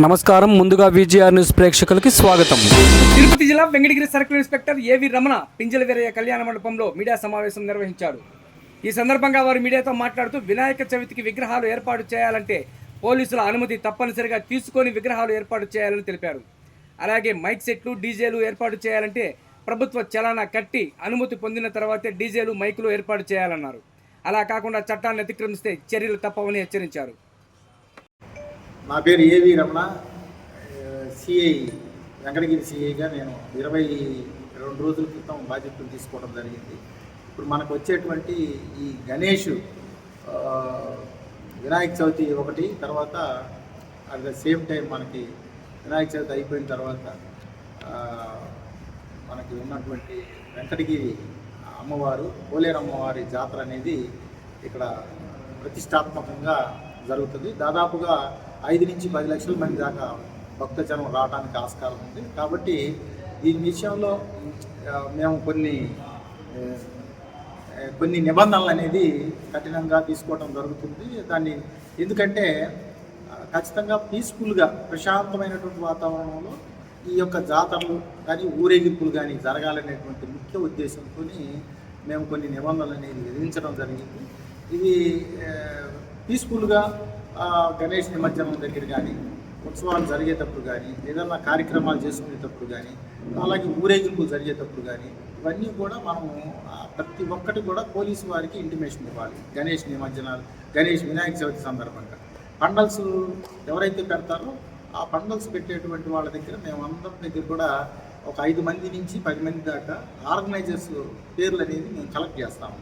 నమస్కారం. ముందుగా VGR news ప్రేక్షకులకి స్వాగతం. తిరుపతి జిల్లా వెంకటగిరి సర్కిల్ ఇన్స్పెక్టర్ ఏవి రమణ పింజల వీరయ్య కళ్యాణ మండపంలో మీడియా సమావేశం నిర్వహించారు. ఈ సందర్భంగా వారు మీడియాతో మాట్లాడుతూ వినాయక చవితికి విగ్రహాలు ఏర్పాటు చేయాలంటే పోలీసుల అనుమతి తప్పనిసరిగా తీసుకొని విగ్రహాలు ఏర్పాటు చేయాలని తెలిపారు. అలాగే మైక్ సెట్లు డీజేలు ఏర్పాటు చేయాలంటే ప్రభుత్వ చలానా కట్టి అనుమతి పొందిన తర్వాతే డీజేలు మైకులు ఏర్పాటు చేయాలన్నారు. అలా కాకుండా చట్టాన్ని అతిక్రమిస్తే చర్యలు తప్పవని హెచ్చరించారు. నా పేరు ఏవి రమణ. సిఐ వెంకటగిరి సిఐగా నేను ఇరవై రెండు రోజుల క్రితం బాధ్యతలు తీసుకోవడం జరిగింది. ఇప్పుడు మనకు వచ్చేటువంటి ఈ గణేష్ వినాయక చవితి ఒకటి తర్వాత అట్ ద సేమ్ టైం మనకి వినాయక చవితి అయిపోయిన తర్వాత మనకి ఉన్నటువంటి వెంకటగిరి అమ్మవారు పోలేరు అమ్మవారి జాతర అనేది ఇక్కడ ప్రతిష్టాత్మకంగా జరుగుతుంది. దాదాపుగా ఐదు నుంచి పది లక్షల మంది దాకా భక్తజనం రావడానికి ఆస్కారం ఉంది. కాబట్టి దీని విషయంలో మేము కొన్ని కొన్ని నిబంధనలు అనేది కఠినంగా తీసుకోవడం జరుగుతుంది. దాన్ని ఎందుకంటే ఖచ్చితంగా పీస్ఫుల్గా ప్రశాంతమైనటువంటి వాతావరణంలో ఈ యొక్క జాతరలు కానీ ఊరేగింపులు కానీ జరగాలనేటువంటి ముఖ్య ఉద్దేశంతో మేము కొన్ని నిబంధనలు అనేది విధించడం జరిగింది. ఇది పీస్ఫుల్గా గణేష్ నిమజ్జనం దగ్గర కానీ ఉత్సవాలు జరిగేటప్పుడు కానీ ఏదైనా కార్యక్రమాలు చేసుకునేటప్పుడు కానీ అలాగే ఊరేగింపులు జరిగేటప్పుడు కానీ ఇవన్నీ కూడా మనము ప్రతి ఒక్కటి కూడా పోలీసు వారికి ఇంటిమేషన్ ఇవ్వాలి. గణేష్ నిమజ్జనాలు గణేష్ వినాయక చవితి సందర్భంగా. పండల్స్ ఎవరైతే పెడతారో ఆ పండల్స్ పెట్టేటువంటి వాళ్ళ దగ్గర మేము అందరి దగ్గర కూడా ఒక ఐదు మంది నుంచి పది మంది దాకా ఆర్గనైజర్స్ పేర్లు అనేది మేము కలెక్ట్ చేస్తాము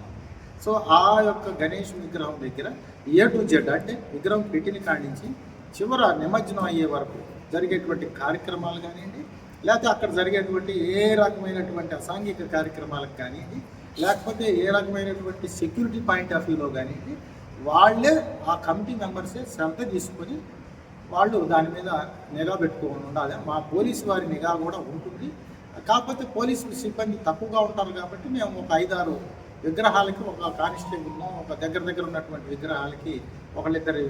సో ఆ యొక్క గణేష్ విగ్రహం దగ్గర ఏ టు జెడ్ అంటే విగ్రహం పెట్టిన కాడి నుంచి చివర నిమజ్జనం అయ్యే వరకు జరిగేటువంటి కార్యక్రమాలు కానివ్వండి లేకపోతే అక్కడ జరిగేటువంటి ఏ రకమైనటువంటి అసాంఘిక కార్యక్రమాలకు కానివ్వండి లేకపోతే ఏ రకమైనటువంటి సెక్యూరిటీ పాయింట్ ఆఫ్ వ్యూలో కానివ్వండి వాళ్ళే ఆ కమిటీ మెంబర్సే శ్రద్ధ తీసుకొని వాళ్ళు దాని మీద నిఘా పెట్టుకోని ఉండాలి. మా పోలీసు వారి నిఘా కూడా ఉంటుంది. కాకపోతే పోలీసు సిబ్బంది తక్కువగా ఉంటారు కాబట్టి మేము ఒక ఐదారు విగ్రహాలకి ఒక కానిస్టేబుల్ను ఒక దగ్గర దగ్గర ఉన్నటువంటి విగ్రహాలకి ఒకళ్ళిద్దరు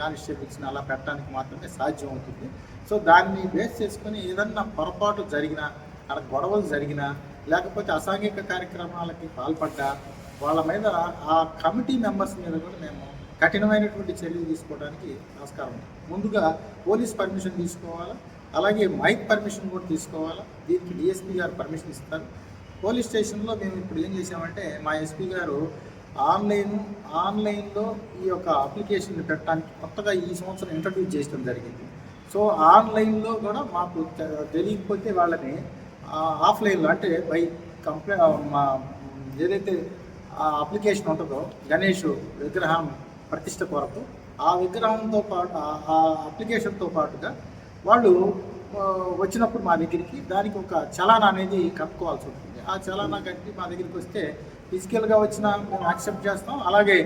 కానిస్టేబుల్స్ని అలా పెట్టడానికి మాత్రమే సాధ్యం అవుతుంది. సో దాన్ని బేస్ చేసుకుని ఏదన్నా పొరపాటు జరిగినా అక్కడ గొడవలు జరిగినా లేకపోతే అసాంఘిక కార్యక్రమాలకి పాల్పడ్డా వాళ్ళ మీద ఆ కమిటీ మెంబర్స్ మీద కూడా మేము కఠినమైనటువంటి చర్యలు తీసుకోవడానికి ఆస్కారం ముందుగా పోలీస్ పర్మిషన్ తీసుకోవాలా? అలాగే మైక్ పర్మిషన్ కూడా తీసుకోవాలా? దీనికి డిఎస్పీ గారు పర్మిషన్ ఇస్తారు. పోలీస్ స్టేషన్లో మేము ఇప్పుడు ఏం చేసామంటే మా ఎస్పీ గారు ఆన్లైన్ ఆన్లైన్లో ఈ యొక్క అప్లికేషన్ పెట్టడానికి కొత్తగా ఈ సంవత్సరం ఇంట్రడ్యూస్ చేయడం జరిగింది. సో ఆన్లైన్లో కూడా మాకు తెలియకపోతే వాళ్ళని ఆఫ్లైన్లో అంటే బై కంప్లై మా ఏదైతే ఆ అప్లికేషన్ ఉంటుందో గణేష్ విగ్రహం ప్రతిష్ట కొరకు ఆ విగ్రహంతో పాటు ఆ- అప్లికేషన్తో పాటుగా వాళ్ళు వచ్చినప్పుడు మా దగ్గరికి దానికి ఒక చలాన్ అనేది కట్టుకోవాల్సి ఉంటుంది. ఆ చలానా కట్టి మా దగ్గరికి వస్తే ఫిజికల్గా వచ్చిన మేము యాక్సెప్ట్ చేస్తాం. అలాగే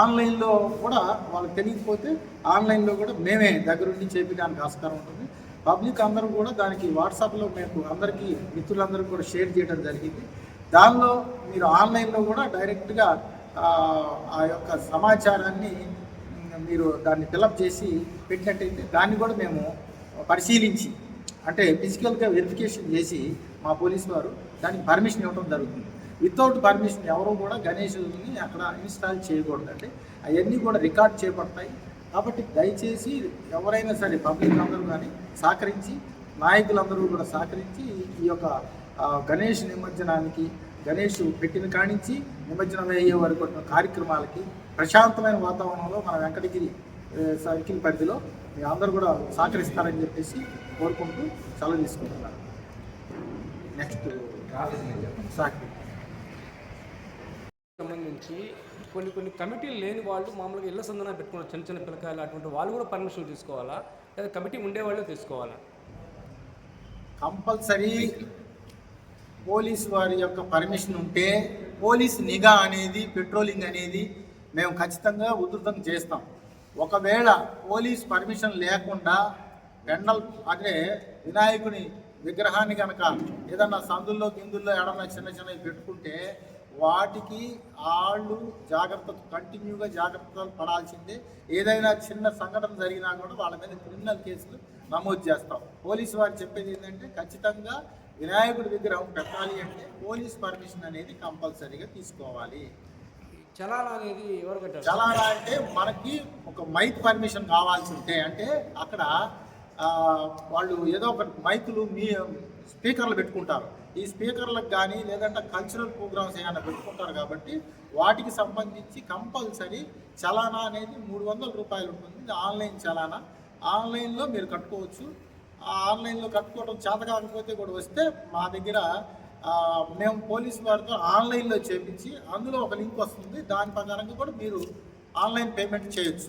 ఆన్లైన్లో కూడా వాళ్ళకి తెలియకపోతే ఆన్లైన్లో కూడా మేమే దగ్గరుండి చేపించడానికి ఆస్కారం ఉంటుంది. పబ్లిక్ అందరూ కూడా దానికి వాట్సాప్లో మేము అందరికీ మిత్రులందరూ కూడా షేర్ చేయడం జరిగింది. దానిలో మీరు ఆన్లైన్లో కూడా డైరెక్ట్గా ఆ, యొక్క సమాచారాన్ని మీరు దాన్ని ఫిలప్ చేసి పెట్టినట్టయితే దాన్ని కూడా మేము పరిశీలించి అంటే ఫిజికల్గా వెరిఫికేషన్ చేసి మా పోలీసు వారు దానికి పర్మిషన్ ఇవ్వడం జరుగుతుంది. వితౌట్ పర్మిషన్ ఎవరు కూడా గణేషుని అక్కడ ఇన్స్టాల్ చేయకూడదు అంటే అవన్నీ కూడా రికార్డ్ చేయబడతాయి. కాబట్టి దయచేసి ఎవరైనా సరే పబ్లిక్ అందరూ కానీ సహకరించి నాయకులందరూ కూడా సహకరించి ఈ యొక్క గణేష్ నిమజ్జనానికి గణేష్ పెట్టిన కానించి నిమజ్జనం అయ్యే వరకు కార్యక్రమాలకి ప్రశాంతమైన వాతావరణంలో మన వెంకటగిరి సర్కిల్ పరిధిలో మీ అందరూ కూడా సహకరిస్తారని చెప్పేసి కోరుకుంటూ సెలవు తీసుకుంటున్నాను. నెక్స్ట్ సాక్షి. సంబంధించి కొన్ని కొన్ని కమిటీలు లేని వాళ్ళు మామూలుగా ఇళ్ళ సందన పెట్టుకున్న చిన్న చిన్న పిల్లకాయలు అటువంటి వాళ్ళు కూడా పర్మిషన్ తీసుకోవాలా? లేదా కమిటీ ఉండేవాళ్ళే తీసుకోవాలా? కంపల్సరీ పోలీస్ వారి యొక్క పర్మిషన్ ఉంటే పోలీస్ నిఘా అనేది పెట్రోలింగ్ అనేది మేము ఖచ్చితంగా ఉధృతం చేస్తాం. ఒకవేళ పోలీస్ పర్మిషన్ లేకుండా పెండల్ అంటే వినాయకుని విగ్రహాన్ని కనుక ఏదన్నా సందుల్లో గిందుల్లో ఏడన్నా చిన్న చిన్నవి పెట్టుకుంటే వాటికి వాళ్ళు జాగ్రత్త కంటిన్యూగా జాగ్రత్తలు పడాల్సిందే. ఏదైనా చిన్న సంఘటన జరిగినా కూడా వాళ్ళ మీద క్రిమినల్ కేసులు నమోదు చేస్తాం. పోలీసు వారు చెప్పేది ఏంటంటే ఖచ్చితంగా వినాయకుడి విగ్రహం పెట్టాలి అంటే పోలీస్ పర్మిషన్ అనేది కంపల్సరీగా తీసుకోవాలి. చలానా అనేది ఎవరు కట్టారు? చలానా అంటే మనకి ఒక మైక్ పర్మిషన్ కావాల్సి ఉంటే అంటే అక్కడ వాళ్ళు ఏదో ఒక మైకులు మీ స్పీకర్లు పెట్టుకుంటారు. ఈ స్పీకర్లకు కానీ లేదంటే కల్చరల్ ప్రోగ్రామ్స్ ఏమైనా పెట్టుకుంటారు కాబట్టి వాటికి సంబంధించి కంపల్సరీ చలానా అనేది మూడు వందల రూపాయలు ఉంటుంది. ఆన్లైన్ చలానా. ఆన్లైన్లో మీరు కట్టుకోవచ్చు. ఆ ఆన్లైన్లో కట్టుకోవడం చేత కాకపోతే కూడా వస్తే మా దగ్గర మేము పోలీసు వారితో ఆన్లైన్లో చేపించి అందులో ఒక లింక్ వస్తుంది. దాని ప్రకారంగా కూడా మీరు ఆన్లైన్ పేమెంట్ చేయొచ్చు.